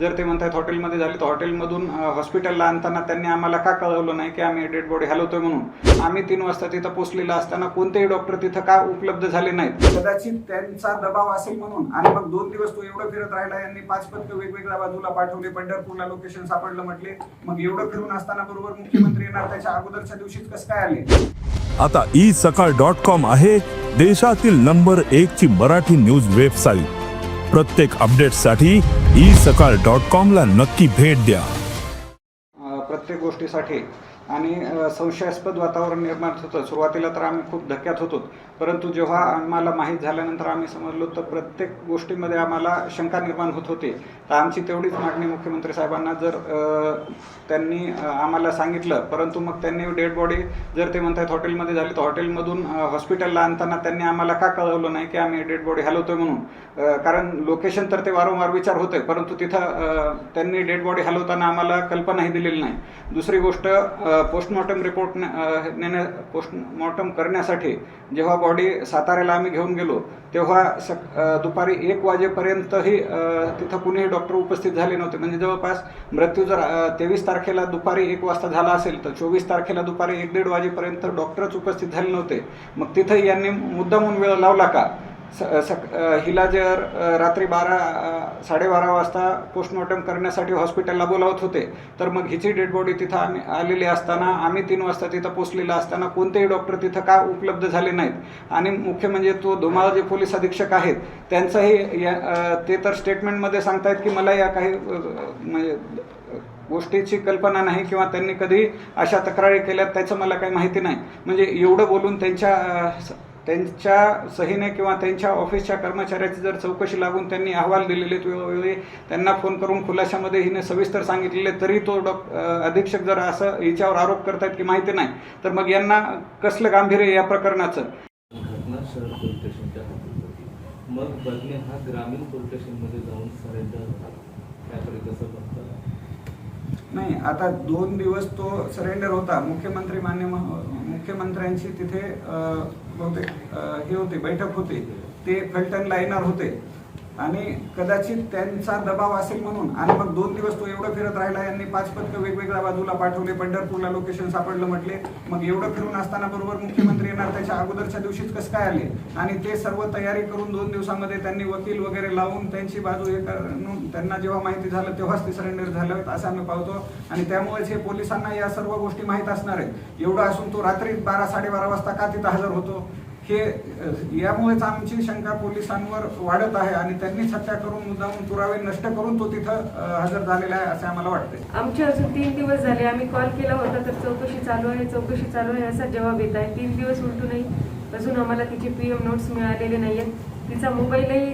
जर ते म्हणतात हॉटेलमध्ये झाली तर हॉटेलमधून हॉस्पिटलला आणताना त्यांनी आम्हाला का कळवलं नाही की आम्ही डेड बॉडी हलवतोय म्हणून? आम्ही तीन वाजता तिथं पोहोचलेलं असताना कोणतेही डॉक्टर तिथं का उपलब्ध झाले नाहीत? कदाचित त्यांचा दबाव असेल म्हणून. आणि मग दोन दिवस तो एवढं फिरत राहिला यांनी पाच पथक वेगवेगळ्या बाजूला पाठवले पंढरपूरला लोकेशन सापडलं म्हटले. मग एवढं फिरून असताना बरोबर मुख्यमंत्री येणार त्याच्या अगोदरच्या दिवशीच कसं काय आले? आता ई सकाळ डॉट कॉम आहे देशातील नंबर एक ची मराठी न्यूज वेबसाईट प्रत्येक अपडेटसाठी ई सकाळ डॉट कॉम ला नक्की भेट द्या. प्रत्येक गोष्टीसाठी आणि संशयास्पद वातावरण निर्माण होतं. सुरुवातीला तर आम्ही खूप धक्क्यात होतो. परंतु जेव्हा आम्हाला माहीत झाल्यानंतर आम्ही समजलो तर प्रत्येक गोष्टीमध्ये आम्हाला शंका निर्माण होत होती. तर आमची तेवढीच मागणी मुख्यमंत्री साहेबांना जर त्यांनी आम्हाला सांगितलं परंतु मग त्यांनी डेड बॉडी जर ते म्हणतात हॉटेलमध्ये झाली तर हॉटेलमधून हॉस्पिटलला आणताना त्यांनी आम्हाला का कळवलं नाही की आम्ही डेड बॉडी हलवतोय म्हणून? कारण लोकेशन तर ते वारंवार विचार होते परंतु तिथं त्यांनी डेड बॉडी हलवताना आम्हाला कल्पनाही दिलेली नाही. दुसरी गोष्ट पोस्टमॉर्टम रिपोर्ट नेण्या पोस्टमॉर्टम करण्यासाठी जेव्हा बॉडी साताऱ्याला आम्ही घेऊन गेलो तेव्हा सक दुपारी एक वाजेपर्यंतही तिथं कुणीही डॉक्टर उपस्थित झाले नव्हते. म्हणजे जवळपास मृत्यू जर तेवीस तारखेला दुपारी एक वाजता झाला असेल तर चोवीस तारखेला दुपारी एक दीड वाजेपर्यंत डॉक्टरच उपस्थित झाले नव्हते. मग तिथं यांनी मुद्दामून वेळ लावला का? स सक हिला जर रात्री बारा साडेबारा वाजता पोस्टमॉर्टम करण्यासाठी हॉस्पिटलला बोलावत होते. तर मग हिची डेड बॉडी तिथं आम्ही आलेली असताना आम्ही तीन वाजता तिथं पोचलेला असताना कोणतेही डॉक्टर तिथं का उपलब्ध झाले नाहीत. आणि मुख्य म्हणजे तो धुमाळ जे पोलीस अधीक्षक आहेत त्यांचंही या ते तर स्टेटमेंटमध्ये सांगतायत की मला या काही म्हणजे गोष्टीची कल्पना नाही किंवा त्यांनी कधी अशा तक्रारी केल्यात त्याचं मला काही माहिती नाही. म्हणजे एवढं बोलून त्यांच्या त्यांच्या सहीने किंवा त्यांच्या ऑफिसच्या कर्मचाऱ्याची जर चौकशी लागून त्यांनी अहवाल दिलेले आहेत वेळोवेळी त्यांना फोन करून खुलाशामध्ये हिने सविस्तर सांगितलेले तरी तो डॉक अधीक्षक जर असं हिच्यावर आरोप करतायत की माहिती नाही तर मग यांना कसलं गांभीर्य या प्रकरणाचं? घटना शहर पोलीस स्टेशनच्या मग बदने हा ग्रामीण पोलीस स्टेशनमध्ये जाऊन सरेंडर झाला. त्याकडे कसं बघता? नाही आता दोन दिवस तो सरेंडर होता. मुख्यमंत्री मान्य मह- मुख्यमंत्र्यांची तिथे बहुतेक हे होते बैठक होते. ते फलटणला येणार होते. आणि कदाचित त्यांचा दबाव असेल म्हणून. आणि मग दोन दिवस तो एवढं फिरत राहिला यांनी पाच पथकं वेगवेगळ्या बाजूला पाठवले पंढरपूरला लोकेशन सापडलं म्हटले. मग एवढं फिरून असताना बरोबर मुख्यमंत्री येणार त्याच्या अगोदरच्या दिवशीच कसं काय आले? आणि ते सर्व तयारी करून दोन दिवसामध्ये त्यांनी वकील वगैरे लावून त्यांची बाजू हे करून त्यांना जेव्हा माहिती झालं तेव्हाच ते सरेंडर झालं असं आम्ही पाहतो. आणि त्यामुळेच हे पोलिसांना या सर्व गोष्टी माहीत असणार आहेत. एवढं असून तो रात्री बारा साडेबारा वाजता का तिथं हजर होतो? हे यामुळेच आमची शंका पोलिसांवर वाढत आहे आणि त्यांनीच हत्या करून मुद्दामून पुरावे नष्ट करून तो तिथं हजर झालेला आहे असे आम्हाला वाटते आमचे अजून तीन दिवस झाले. आम्ही कॉल केला होता तर चौकशी चालू आहे चौकशी चालू आहे असा जवाब येत आहे. तीन दिवस उलटूनही अजून आम्हाला तिचे पी एम नोट्स मिळालेले नाही आहेत तिचा मोबाईलही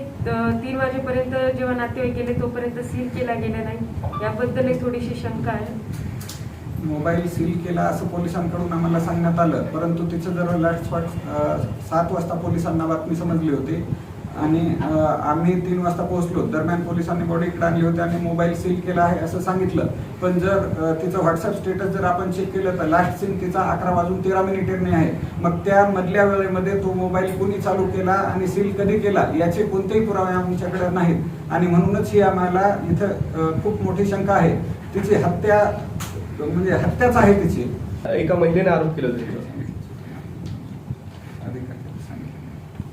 तीन वाजेपर्यंत जेव्हा नातेवाईक गेले तोपर्यंत सील केला गेला नाही. याबद्दलही थोडीशी शंका आहे. मोबाईल सील केला असं पोलिसांकडून आम्हाला सांगण्यात आलं. परंतु तिचं जर लास्ट सात वाजता पोलिसांना बातमी समजली होती. आणि आम्ही तीन वाजता पोहोचलो. दरम्यान पोलिसांनी बॉडी इकडे आणली होती आणि मोबाईल सील केला आहे असं सांगितलं. पण जर तिचं व्हॉट्सअप स्टेटस जर आपण चेक केलं तर लास्ट सीन तिचा अकरा वाजून तेरा मिनिटेने आहे. मग त्या मधल्या वेळेमध्ये तो मोबाईल कुणी चालू केला आणि सील कधी केला याचे कोणतेही पुरावे आमच्याकडे नाहीत. आणि म्हणूनच ही आम्हाला इथं खूप मोठी शंका आहे. तिची हत्या म्हणजे हत्याच आहे तिची. एका महिलेने आरोप केला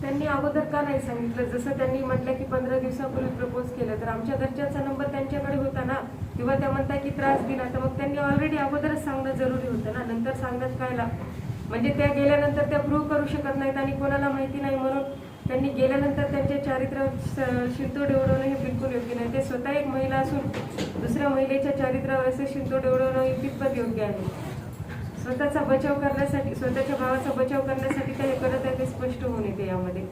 त्यांनी अगोदर का नाही सांगितलं? जसं त्यांनी म्हटलं की पंधरा दिवसापूर्वी प्रपोज केलं तर आमच्या घरच्यांचा नंबर त्यांच्याकडे होता ना? किंवा त्या म्हणता की त्रास दिला. तर मग त्यांनी ऑलरेडी अगोदरच सांगणं जरुरी होतं ना? नंतर सांगण्यात काय ला म्हणजे त्या गेल्यानंतर त्या प्रूव्ह करू शकत नाहीत आणि कोणाला माहिती नाही. म्हणून त्यांनी गेल्यानंतर त्यांचे चारित्र्य शिंतोड उडवणं हे बिलकुल योग्य नाही. ते स्वतः एक महिला असून दुसऱ्या महिलेच्या चारित्र्यावर असे शिंतोड उडवणं हे कितपत योग्य आहे? स्वतःचा बचाव करण्यासाठी स्वतःच्या भावाचा बचाव करण्यासाठी ते हे करत आहे ते स्पष्ट होऊन येते यामध्ये.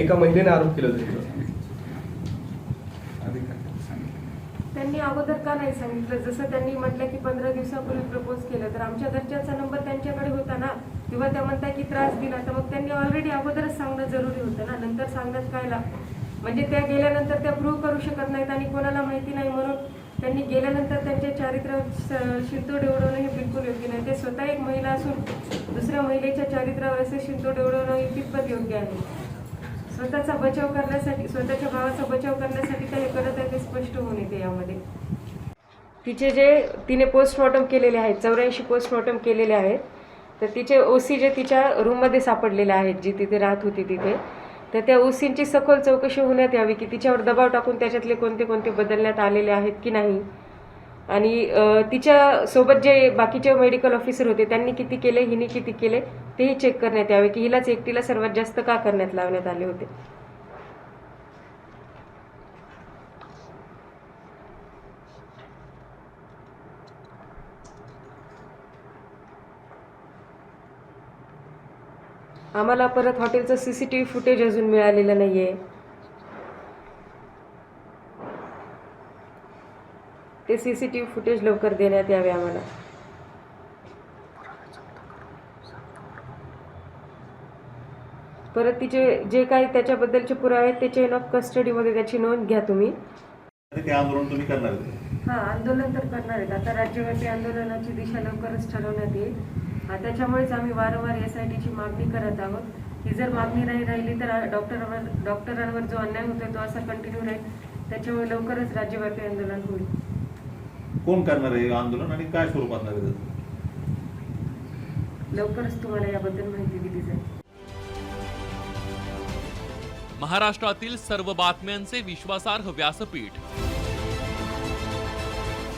एका महिलेने आरोप केला त्यांनी अगोदर का नाही सांगितलं? जसं त्यांनी म्हटलं की पंधरा दिवसापूर्वी प्रपोज केलं तर आमच्या घरच्यांचा नंबर किंवा त्या म्हणता की त्रास दिला तर मग त्यांनी ऑलरेडी अगोदरच सांगणं जरुरी होतं ना. नंतर सांगण्यात काय लाग म्हणजे त्या गेल्यानंतर त्या प्रूव्ह करू शकत नाहीत आणि कोणाला माहिती नाही म्हणून त्यांनी गेल्यानंतर त्यांचे चारित्र्य शिंतोड उडवणं हे बिलकुल योग्य नाही. ते स्वतः एक महिला असून दुसऱ्या महिलेच्या चारित्र्यावर असे शिंतोड उडवणं हे कितपत योग्य आहे. स्वतःचा बचाव करण्यासाठी स्वतःच्या भावाचा बचाव करण्यासाठी ते हे करत आहे ते स्पष्ट होऊन येते यामध्ये. तिचे जे तिने पोस्टमॉर्टम केलेले आहेत चौऱ्याऐंशी पोस्टमॉर्टम केलेले आहेत. तर तिचे ओसी जे तिच्या रूममध्ये सापडलेले आहेत जी तिथे राहत होती तिथे तर त्या ओसींची सखोल चौकशी होण्यात यावी की तिच्यावर दबाव टाकून त्याच्यातले कोणते कोणते बदलण्यात आलेले आहेत की नाही. आणि तिच्यासोबत तिच्या सोबत जे बाकीचे मेडिकल ऑफिसर होते त्यांनी किती केले हिने किती केले तेही चेक करण्यात यावे की हिलाच एकटीला सर्वात जास्त का करण्यात लावण्यात आले होते. आम्हाला परत हॉटेलचं C C T V footage अजून मिळालेलं नाही आहे ते C C T V footage लवकर देण्यात यावे आम्हाला. परत तिचे जे काही त्याच्याबद्दलचे पुरावे आहेत ते चेन ऑफ कस्टडीमध्ये त्याची नोंद घ्या तुम्ही. ते आंदोलन तुम्ही करणार आहे. हां आंदोलन तर करणार आहेत. आता राज्यव्यापी आंदोलनाची दिशा लवकरच ठरवण्यात येईल. हा, त्याच्यामुळेच आम्ही वारंवार एस आय टीची मागणी करत आहोत. ही जर मागणी नाही राहिली तर डॉक्टरांवर डॉक्टरांवर जो अन्याय होतोय तो असा कंटिन्यू राहील. त्याच्यामुळे लवकरच राज्यव्यापी आंदोलन होईल. कोण करणार आहे आंदोलन आणि काय स्वरूपात? लवकरच तुम्हाला याबद्दल माहिती दिली जाईल. महाराष्ट्रातील सर्व बातम्यांचे विश्वासार्ह व्यासपीठ